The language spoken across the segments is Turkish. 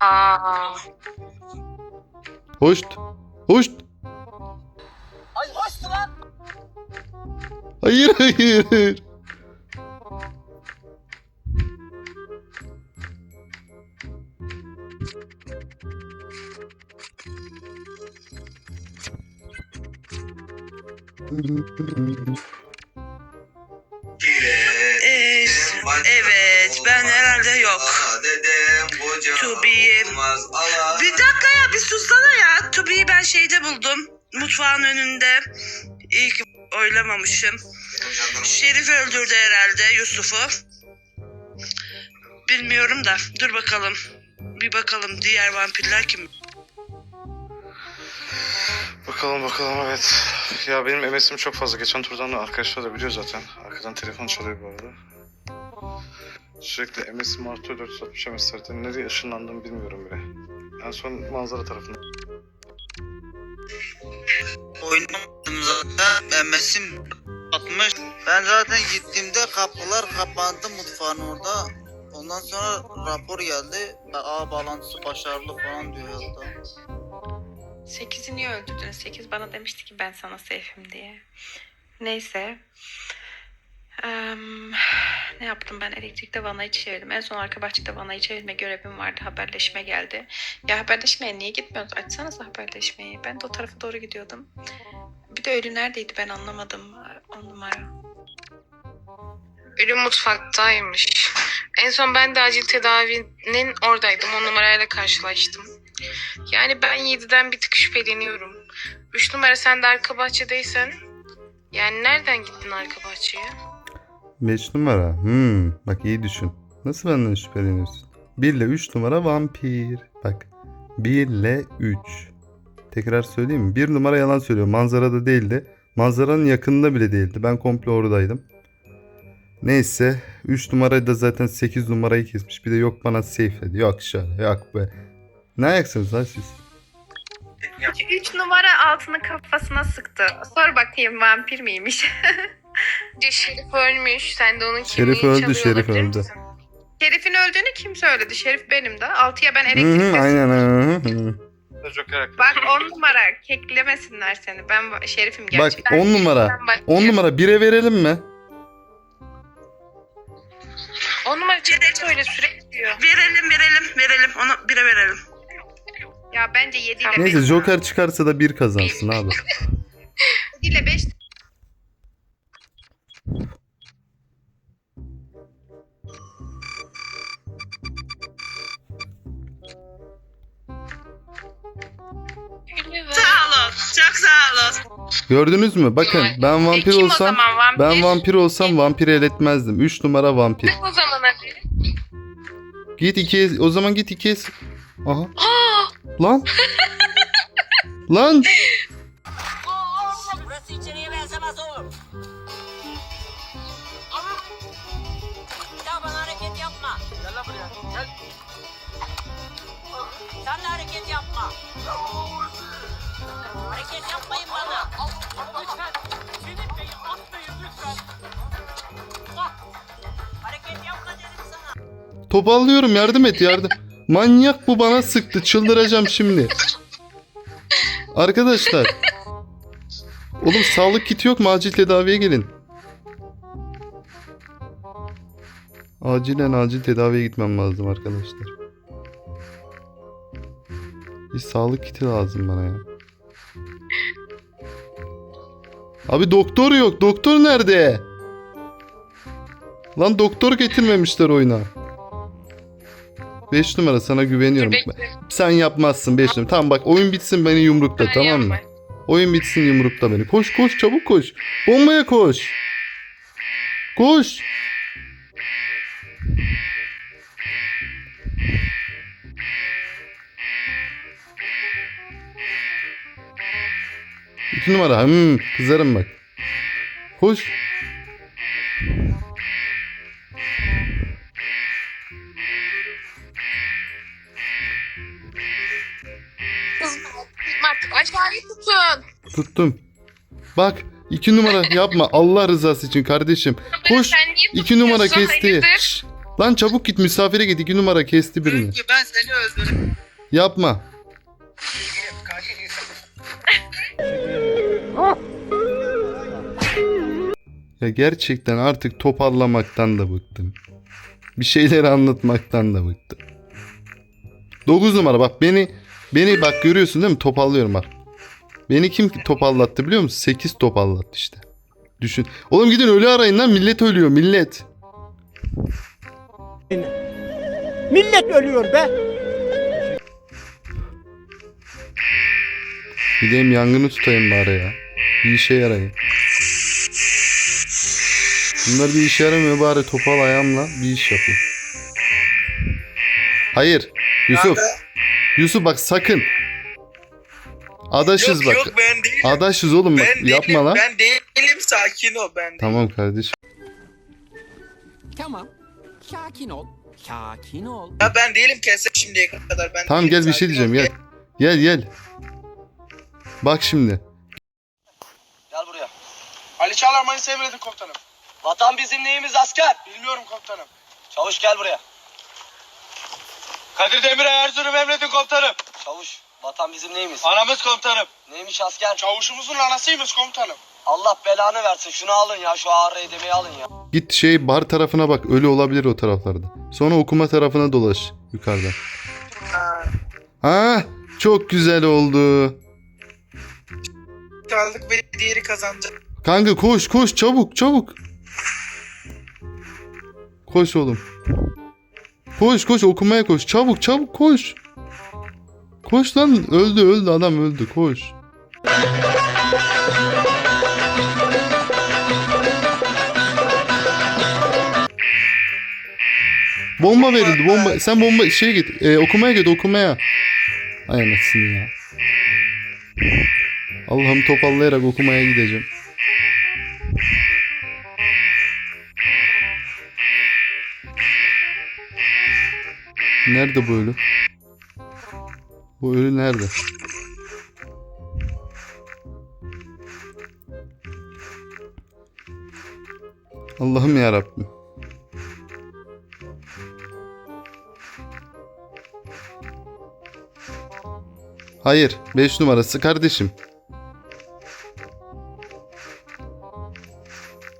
Aa. Hoşt. Hoşt. Ay hoştu lan. Hayır hayır. Ee, evet Mutfağın önünde. Ki oylamamışım. Şerif öldürdü herhalde Yusuf'u. Bilmiyorum da dur bakalım. Bir bakalım diğer vampirler kim? Bakalım bakalım evet. Ya benim MS'im çok fazla. Geçen turdan da arkadaşlar da biliyor zaten. Arkadan telefon çalıyor bu arada. Sürekli MS'im artıyor 460 MS zaten. Nereye ışınlandığımı bilmiyorum bile. En son manzara tarafında. Oynamadım zaten. MS'im atmış. Ben zaten gittiğimde kapılar kapandı mutfağın orada. Ondan sonra rapor geldi. Ağ bağlantısı başarılı falan diyor hatta. Sekiz'i niye öldürdün? Sekiz bana demişti ki ben sana safe'im diye. Neyse. Eee, ne yaptım ben? Elektrikte vanayı çevirdim. En son arka bahçede vanayı çevirme görevim vardı. Haberleşme geldi. Ya haberleşmeye niye gitmiyorsunuz? Açsanız haberleşmeyi. Ben de o tarafa doğru gidiyordum. Bir de ölü neredeydi ben anlamadım. On numara. Ölüm mutfaktaymış. En son ben de acil tedavinin oradaydım. O numarayla karşılaştım. Yani ben 7'den bir tık şüpheleniyorum. 3 numara sen de arka bahçedeysen. Yani nereden gittin arka bahçeye? 5 numara. Hmm, bak iyi düşün. Nasıl benden şüpheleniyorsun? 1 ile 3 numara vampir. Bak. 1 ile 3. Tekrar söyleyeyim mi? 1 numara yalan söylüyor. Manzarada değildi. Manzaranın yakınında bile değildi. Ben komple oradaydım. Neyse. 3 numarayı da zaten 8 numarayı kesmiş. Bir de yok bana safe dedi. Yok şöyle yok be. Ne ayaksınız lan siz? Üç numara altını kafasına sıktı. Sor bakayım vampir miymiş? Bir Şerif ölmüş. Sen de onun Şerif kimliğini öldü, çalıyor Şerif olabilir öldü. misin? Şerif'in öldüğünü kim söyledi? Şerif benim de. Altıya ben Hı elektrik hı, aynen. Hı hı. Joker hakkında. Bak on numara keklemesinler seni. Ben va- Şerif'im Bak gerçekten. 10 numara. Ben 10 numara 1'e verelim mi? On numara ciddi öyle sürekli diyor. Verelim verelim verelim onu bire verelim. Ya bence 7 ile 5. Neyse Joker çıkarsa da 1 kazansın abi. 7 ile 5 sağ olun. Gördünüz mü? Bakın ben vampir kim o olsam zaman vampir? ben vampir olsam vampiri eletmezdim. 3 numara vampir. O zaman hadi. Git ikiye o zaman git ikiye. Aha. Lan. Lan. Yapmayın bana. Lütfen. Senin beyi atmayın lütfen. Hareket yapma dedim sana. Topallıyorum yardım et yardım. Manyak bu bana sıktı. Çıldıracağım şimdi. Arkadaşlar. Oğlum sağlık kiti yok mu? Acil tedaviye gelin. Acilen acil tedaviye gitmem lazım arkadaşlar. Bir sağlık kiti lazım bana ya. Abi doktor yok. Doktor nerede? Lan doktor getirmemişler oyuna. 5 numara sana güveniyorum. Bekle. Sen yapmazsın 5 numara. Tamam bak oyun bitsin beni yumrukla Ben tamam mı? yapma. Oyun bitsin yumrukla beni. Koş koş çabuk koş. Bombaya koş. Koş. İki numara. Hmm, kızarım bak. Koş. Aşağıya tutun. Tuttum. Bak iki numara yapma Allah rızası için kardeşim. Koş. İki numara kesti. Şşş, Lan çabuk git misafire git. İki numara kesti birini. Ben seni öldürdüm. Yapma. Ya gerçekten artık toparlamaktan da bıktım. Bir şeyleri anlatmaktan da bıktım. 9 numara bak beni beni bak görüyorsun değil mi? Topallıyorum bak. Beni kim topallattı biliyor musun? 8 topallattı işte. Düşün. Oğlum gidin ölü arayın lan millet ölüyor millet. Millet ölüyor be. Gideyim yangını tutayım bari ya. Bir işe yarayın. Bunlar bir işe yaramıyor bari topal ayağımla bir iş yapayım. Hayır. Yusuf. Yusuf bak sakın. Adaşız yok, bak. Yok ben değilim. Adaşız oğlum bak. ben Yapma değilim, lan. Ben değilim sakin ol ben değilim. Tamam kardeşim. Tamam. Sakin ol. Sakin ol. Ya ben değilim kesin şimdiye kadar. Ben Tamam değilim, gel bir şey ol. diyeceğim gel. Gel gel. Bak şimdi. Gel buraya. Ali Çağlarmay'ı sevmedim komutanım. Vatan bizim neyimiz asker? Bilmiyorum komutanım. Çavuş gel buraya. Kadir Demir'e Erzurum emredin komutanım. Çavuş, vatan bizim neyimiz? Anamız komutanım. Neymiş asker? Çavuşumuzun anasıymış komutanım. Allah belanı versin. Şunu alın ya, şu ağır edemeyi alın ya. Git şey bar tarafına bak. Ölü olabilir o taraflarda. Sonra okuma tarafına dolaş yukarıda. Ha, çok güzel oldu. Kaldık ve diğeri kazandı. Kanka koş koş çabuk çabuk. Koş oğlum. Koş koş okumaya koş. Çabuk çabuk koş. Koş lan öldü öldü adam öldü koş. Bomba verildi bomba. Sen bomba şey git. e, okumaya git okumaya. Ay anasını ya. Allah'ım topallayarak okumaya gideceğim. Nerede bu ölü? Bu ölü nerede? Allah'ım ya Rabbim. Hayır, 5 numarası kardeşim.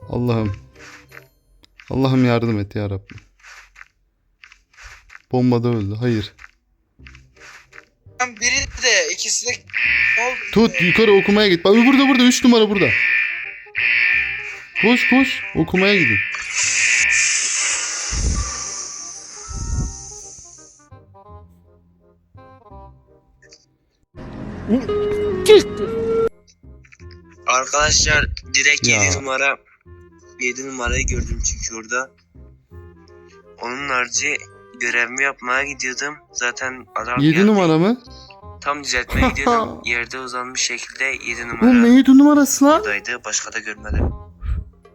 Allah'ım. Allah'ım yardım et ya Rabbim. Bombada öldü. Hayır. Biri de ikisi de? Tut yukarı okumaya git. Bak burada burada 3 numara burada. Koş koş okumaya gidin. Arkadaşlar direkt Ya. 7 numara 7 numarayı gördüm çünkü orada. Onun harici görevimi yapmaya gidiyordum. Zaten adam 7 geldi. numara mı? Tam düzeltmeye gidiyordum. Yerde uzanmış şekilde 7 Oğlum numara ne 7 numarası lan? buradaydı. Başka da görmedim.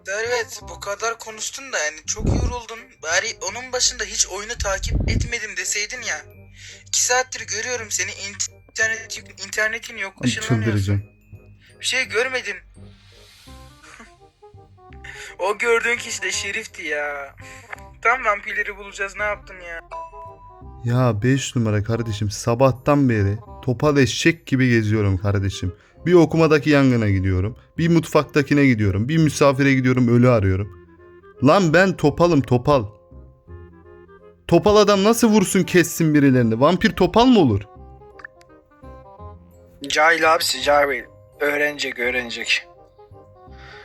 Evet bu kadar konuştun da yani çok yoruldun. Bari onun başında hiç oyunu takip etmedim deseydin ya. İki saattir görüyorum seni internet, internetin yok çıldıracağım. Bir şey görmedim. O gördüğün kişi de Şerif'ti ya. Tam vampirleri bulacağız ne yaptın ya? Ya 5 numara kardeşim sabahtan beri topal eşek gibi geziyorum kardeşim. Bir okumadaki yangına gidiyorum. Bir mutfaktakine gidiyorum. Bir misafire gidiyorum ölü arıyorum. Lan ben topalım topal. Topal adam nasıl vursun kessin birilerini? Vampir topal mı olur? Cahil abisi cahil. Öğrenecek öğrenecek.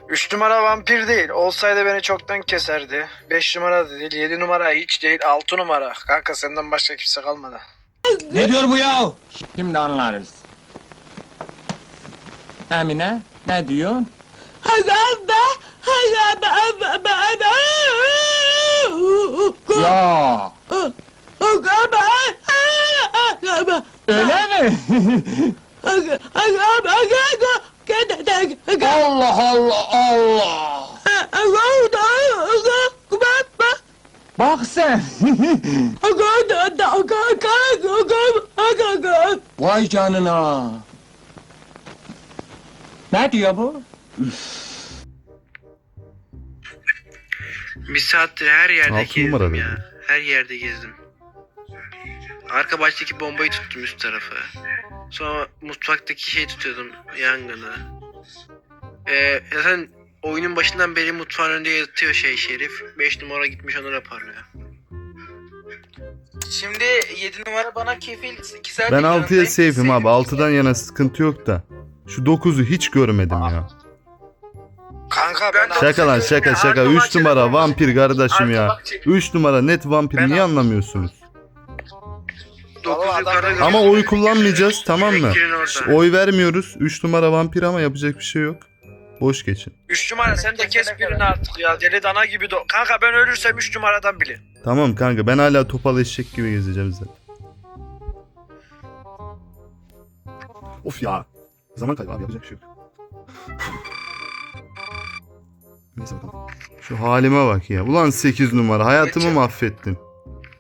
3 numara vampir değil. Olsaydı beni çoktan keserdi. 5 numara da değil. 7 numara hiç değil. 6 numara. Kanka senden başka kimse kalmadı. Ne diyor bu ya? Şimdi anlarız. Emine ne diyor? Ya. Öyle mi? Allah Allah Allah. Bak sen. Vay canına. Ne diyor bu? Bir saattir her yerde Altı gezdim numara ya. dedi. Her yerde gezdim. Arka baştaki bombayı tuttum üst tarafı. Sonra mutfaktaki şey tutuyordum yangını. Ee, zaten oyunun başından beri mutfağın önünde yatıyor şey şerif. 5 numara gitmiş onu raporluyor. Şimdi 7 numara bana kefil 2 saat Ben 6'ya safe'im abi. 6'dan yana sıkıntı yok da. Şu 9'u hiç görmedim ya. Kanka ben Şaka lan şaka şaka. 3 numara vampir kardeşim ya. Arka bahçe- 3 numara net vampir. Ben Niye al- anlamıyorsunuz? Vallahi adam- Ama oy kullanmayacağız tamam mı? Oy vermiyoruz. 3 numara vampir ama yapacak bir şey yok. Boş geçin. 3 numara sen de kes birini artık ya. Deli dana gibi. Do- Kanka ben ölürsem 3 numaradan bile. Tamam kanka ben hala topal eşek gibi gezeceğim zaten. Of ya. Zaman kaybı abi yapacak bir şey yok. Neyse bakalım. Şu halime bak ya. Ulan 8 numara hayatımı Geçen- mahvettin.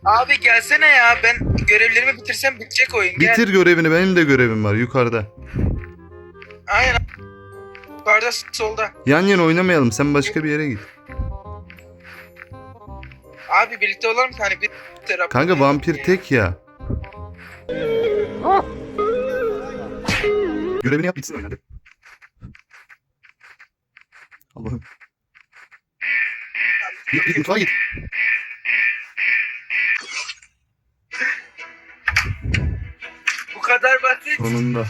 Abi gelsene ya ben görevlerimi bitirsem bitecek oyun. Gel. Bitir görevini benim de görevim var yukarıda. Aynen. Yukarıda solda. Yan yana oynamayalım sen başka bir yere git. Abi birlikte olalım ki hani bir terapi. Kanka vampir tek ya. Görevini yap bitsin oyun hadi. Allah'ım. Git git mutfağa git. Bu kadar basit. Sonunda.